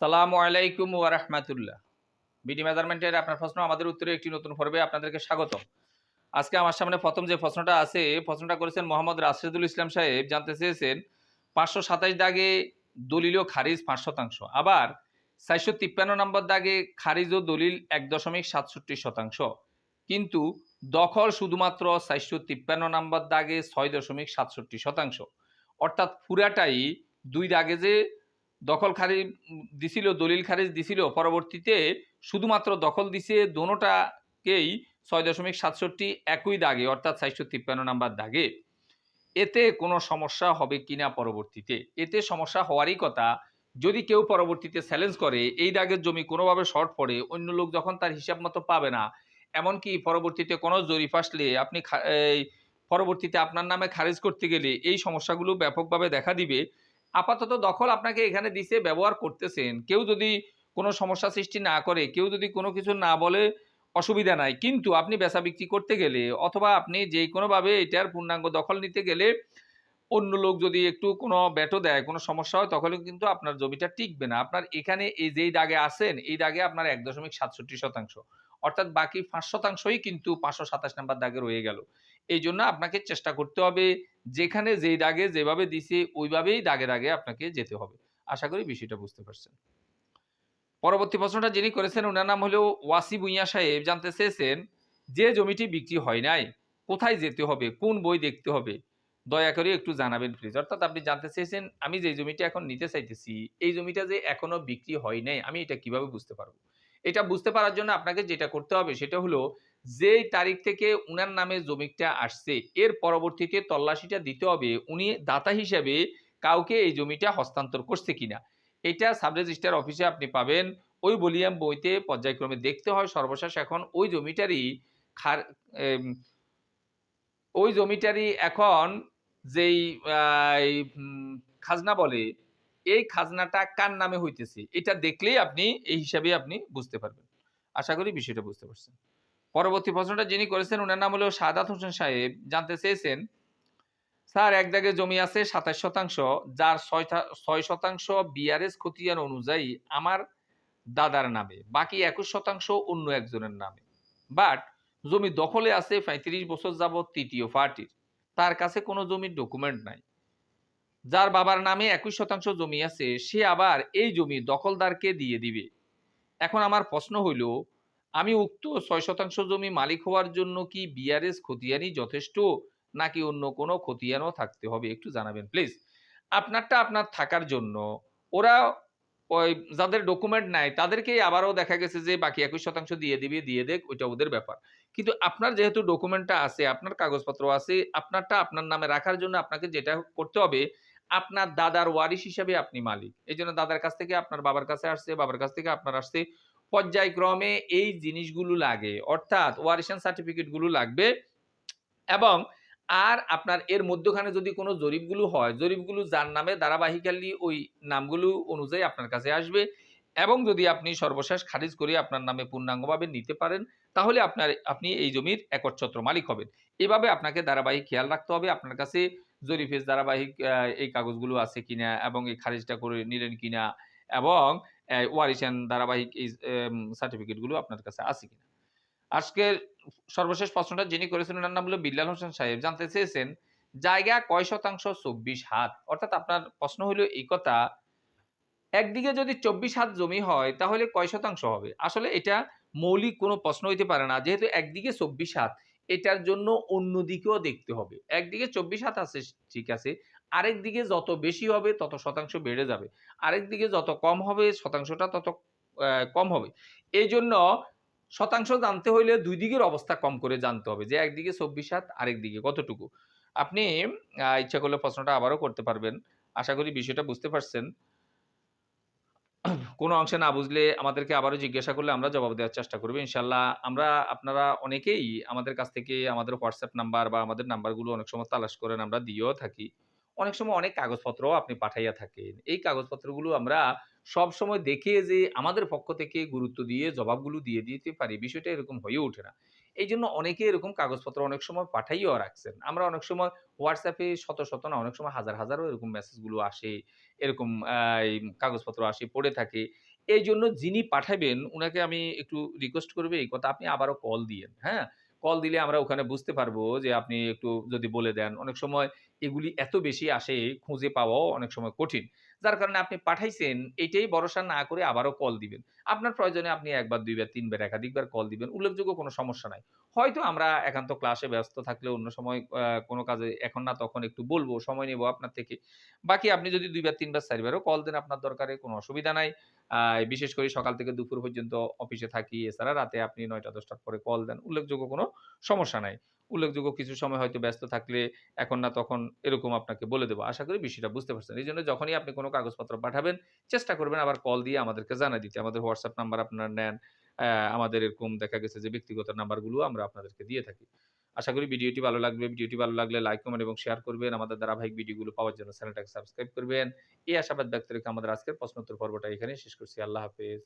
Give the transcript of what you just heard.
সালামু আলাইকুম ওয়া রাহমাতুল্লাহ। বিডি মেজারমেন্টের আপনার প্রশ্ন, আমাদের উত্তরে একটি নতুন পর্বে আপনাদেরকে স্বাগত আজকে আমার সামনে প্রথম যে প্রশ্নটা আছে প্রশ্নটা করেছেন মোহাম্মদ রাশেদুল ইসলাম সাহেব। জানতে চেয়েছেন, পাঁচশো সাতাশ দাগে দলিল ও খারিজ পাঁচ শতাংশ, আবার চারশো তিপ্পান্ন নম্বর দাগে খারিজ ও দলিল এক দশমিক সাতষট্টি শতাংশ। কিন্তু দখল শুধুমাত্র চারশো তিপ্পান্ন নম্বর দাগে ছয় দশমিক সাতষট্টি শতাংশ। অর্থাৎ পুরাটাই দুই দাগে যে দখল খারিজ দিছিল, দলিল খারিজ দিছিল। পরবর্তীতে শুধুমাত্র দখল দিছে দোনোটাকেই ছয় দশমিক সাতষট্টি একই দাগে, অর্থাৎ চারশো তিপ্পান্ন নাম্বার দাগে। এতে কোনো সমস্যা হবে কিনা পরবর্তীতে? এতে সমস্যা হওয়ারই কথা, যদি কেউ পরবর্তীতে চ্যালেঞ্জ করে, এই দাগের জমি কোনোভাবে শর্ট পড়ে, অন্য লোক যখন তার হিসাব মতো পাবে না, এমনকি পরবর্তীতে কোনো জরিপ আসলে আপনি পরবর্তীতে আপনার নামে খারিজ করতে গেলে এই সমস্যাগুলো ব্যাপকভাবে দেখা দিবে। আপাতত দখল আপনাকে এখানে দিছে, ব্যবহার করতেছেন। কেউ যদি কোনো সমস্যা সৃষ্টি না করে, কেউ যদি কোনো কিছু না বলে, অসুবিধা নাই। কিন্তু আপনি বেচা বিক্রি করতে গেলে অথবা আপনি যে কোনোভাবে এটার পূর্ণাঙ্গ দখল নিতে গেলে অন্য লোক যদি একটু কোনো ব্যাটো দেয়, কোনো সমস্যা হয় তখন কিন্তু আপনার জমিটা টিকবে না। আপনার এখানে এই যেই দাগে আছেন, এই দাগে আপনার এক দশমিক সাতষট্টি শতাংশ। অর্থাৎ বাকি পাঁচ শতাংশই কিন্তু পাঁচশো সাতাশ নাম্বার দাগে রয়ে গেল। এই জন্য আপনাকে চেষ্টা করতে হবে, যেখানে যেই দাগে যেভাবে দিছে, ওইভাবেই দাগে দাগে আপনাকে যেতে হবে। আশা করি বিষয়টা বুঝতে পারছেন। পরবর্তী প্রশ্নটা যিনি করেছেন ওনার নাম হলো ওয়াসি ভুইয়া সাহেব। জানতে চেয়েছেন, যে জমিটি বিক্রি হয় নাই, কোথায় যেতে হবে, কোন বই দেখতে হবে? দয়া করে একটু জানাবেন প্লিজ অর্থাৎ আপনি জানতে চেয়েছেন, আমি যে জমিটা এখন নিতে চাইতেছি, এই জমিটা যে এখনও বিক্রি হয় নাই, আমি এটা কীভাবে বুঝতে পারব? এটা বুঝতে পারার জন্য আপনাকে যেটা করতে হবে, সেটা হলো যেই তারিখ থেকে উনার নামে জমিটা আসছে, এর পরবর্তীতে তল্লাশিটা দিতে হবে, উনি দাতা হিসেবে কাউকে এই জমিটা হস্তান্তর করছে কিনা। এটা সাব রেজিস্ট্রার অফিসে আপনি পাবেন, ওই বলিয়াম বইতে পর্যায়ক্রমে দেখতে হয়, সর্বশেষ এখন ওই জমিটারই খার ওই জমিটারই এখন যেই খাজনা বলে, এই খাজনাটা কার নামে হইতেছে? এটা দেখলেই আপনি, এই হিসাবে আপনি বুঝতে পারবেন। আশা করি বিষয়টা বুঝতে পারছেন। পরবর্তী প্রশ্নটা যিনি করেছেন ওনার নাম হলো সাদাত হোসেন সাহেব। জানতে চেয়েছেন, স্যার, এক দাগে জমি আছে সাতাশ শতাংশ, যার ছয় শতাংশ বিআরএস খতিয়ান অনুযায়ী আমার দাদার নামে, বাকি একুশ শতাংশ অন্য একজনের নামে। বাট জমি দখলে আছে পঁয়ত্রিশ বছর যাবৎ তৃতীয় পার্টির। তার কাছে কোনো জমির ডকুমেন্ট নাই। যার বাবার নামে একুশ শতাংশ জমি আছে, সে আবার এই জমি দখলদারকে দিয়ে দিবে। এখন আমার প্রশ্ন হইল, আমি উক্ত ছয় শতাংশ জমি মালিক হওয়ার জন্য কি বিআরএস খতিয়ানই যথেষ্ট, নাকি অন্য কোনো খতিয়ানও থাকতে হবে? একটু জানাবেন প্লিজ আপনারটা আপনার থাকার জন্য, ওরা ওই যাদের ডকুমেন্ট নাই, তাদেরকেই আবারও দেখা গেছে যে বাকি একুশ শতাংশ দিয়ে দিবে, দিয়ে দেখ, ওইটা ওদের ব্যাপার। কিন্তু আপনার যেহেতু ডকুমেন্টটা আছে, আপনার কাগজপত্র আছে, আপনারটা আপনার নামে রাখার জন্য আপনাকে যেটা করতে হবে, আপনার দাদার ওয়ারিশ হিসাবে আপনি মালিক। এই জন্য দাদার কাছ থেকে আপনার বাবার কাছে আসছে, বাবার কাছ থেকে আপনার আসছে। পর্যায়ক্রমে এই জিনিসগুলো লাগে, অর্থাৎ ওয়ারিশন সার্টিফিকেটগুলো লাগবে এবং আর আপনার এর মধ্যখানে যদি কোনো জরিপগুলো হয়, জরিপগুলো যার নামে ধারাবাহিকালি ওই নামগুলো অনুযায়ী আপনার কাছে আসবে এবং যদি আপনি সর্বশেষ খারিজ করে আপনার নামে পূর্ণাঙ্গভাবে নিতে পারেন, তাহলে আপনার, আপনি এই জমির একচ্ছত্র মালিক হবেন। এভাবে আপনাকে ধারাবাহিক খেয়াল রাখতে হবে, আপনার কাছে জরিফের ধারাবাহিক এই কাগজগুলো আছে কিনা এবং এই খারিজটা করে নিলেন কিনা এবং ওয়ারিশান ধারাবাহিক এই সার্টিফিকেটগুলো আপনার কাছে আছে কিনা। আজকের সর্বশেষ প্রশ্নটা যিনি করেছেন ওনার নাম হলো বিল্লাল হোসেন সাহেব। জানতে চেয়েছেন, জায়গা কয় শতাংশ? চব্বিশ হাত। অর্থাৎ আপনার প্রশ্ন হলো এই কথা, একদিকে যদি চব্বিশ হাত জমি হয়, তাহলে কয় শতাংশ হবে? আসলে এটা মৌলিক কোনো প্রশ্ন হইতে পারে না। যেহেতু একদিকে চব্বিশ হাত, এটার জন্য অন্যদিকেও দেখতে হবে। একদিকে চব্বিশ হাত আছে, ঠিক আছে। আরেক দিকে যত বেশি হবে, তত শতাংশ বেড়ে যাবে। আরেক দিকে যত কম হবে, শতাংশটা তত কম হবে। এই জন্য শতাংশ জানতে হইলে দুই দিকের অবস্থা কম করে জানতে হবে, যে একদিকে চব্বিশ হাত আরেক দিকে কতটুকু। আপনি ইচ্ছা করলে প্রশ্নটা আবারও করতে পারবেন। আশা করি বিষয়টা বুঝতে পারছেন। কোনো অংশে না বুঝলে আমাদেরকে আবারও জিজ্ঞাসা করলে আমরা জবাব দেওয়ার চেষ্টা করব, ইনশাল্লাহ। আমরা, আপনারা অনেকেই আমাদের কাছ থেকে আমাদের হোয়াটসঅ্যাপ নাম্বার বা আমাদের নাম্বারগুলো অনেক সময় তালাশ করেন, আমরা দিয়েও থাকি। অনেক সময় অনেক কাগজপত্রও আপনি পাঠাইয়া থাকেন। এই কাগজপত্রগুলো আমরা সব সময় দেখে যে আমাদের পক্ষ থেকে গুরুত্ব দিয়ে, জবাবগুলো দিয়ে দিতে পারি, বিষয়টা এরকম হয়ে ওঠে না। এই জন্য অনেকে এরকম কাগজপত্র অনেক সময় পাঠাইও রাখছেন। আমরা অনেক সময় হোয়াটসঅ্যাপে শত শত না, অনেক সময় হাজার হাজারও এরকম মেসেজগুলো আসে, এরকম কাগজপত্র আসে, পড়ে থাকে। এই জন্য যিনি পাঠাবেন, উনাকে আমি একটু রিকোয়েস্ট করব এই কথা, আপনি আবারও কল দিয়েন হ্যাঁ? কল দিলে আমরা ওখানে বুঝতে পারব যে আপনি একটু যদি বলে দেন। অনেক সময় এগুলি এত বেশি আসে, খুঁজে পাওয়াও অনেক সময় কঠিন। যার কারণে আপনি পাঠাইছেন, এটাই ভরসা না করে আবারও কল দিবেন। আপনার প্রয়োজনে আপনি একবার, দুইবার, তিনবার, একাধিকবার কল দিবেন, উল্লেখযোগ্য কোনো সমস্যা নাই। হয়তো আমরা একান্ত ক্লাসে ব্যস্ত থাকলে অন্য সময় কোনো কাজে এখন না তখন একটু বলব, সময় নেব আপনার থেকে। বাকি আপনি যদি দুইবার, তিনবার, চারবারও কল দেন আপনার দরকারে, কোনো অসুবিধা নাই। বিশেষ করে সকাল থেকে দুপুর পর্যন্ত অফিসে থাকি, এছাড়া রাতে আপনি নয়টা, দশটার পরে কল দেন, উল্লেখযোগ্য কোনো সমস্যা নাই। উল্লেখযোগ্য কিছু সময় হয়তো ব্যস্ত থাকলে এখন না তখন এরকম আপনাকে বলে দেবো। আশা করি বিষয়টা বুঝতে পারছেন। এই জন্য যখনই আপনি কোনো কাগজপত্র পাঠাবেন, চেষ্টা করবেন আবার কল দিয়ে আমাদেরকে জানাই দিতে। আমাদের হোয়াটসঅ্যাপ নাম্বার আপনারা নেন। আমাদের এরকম দেখা গেছে যে ব্যক্তিগত নাম্বারগুলো আমরা আপনাদেরকে দিয়ে থাকি। আশা করি ভিডিওটি ভালো লাগবে। ভিডিওটি ভালো লাগলে লাইক কমেন্ট এবং শেয়ার করবেন। আমাদের ধারাবাহিক ভিডিওগুলো পাওয়ার জন্য চ্যানেলটাকে সাবস্ক্রাইব করবেন। এই আশাবাদ ব্যক্ত রেখে আমাদের আজকের প্রশ্নোত্তর পর্বটা এখানে শেষ করছি। আল্লাহ হাফেজ।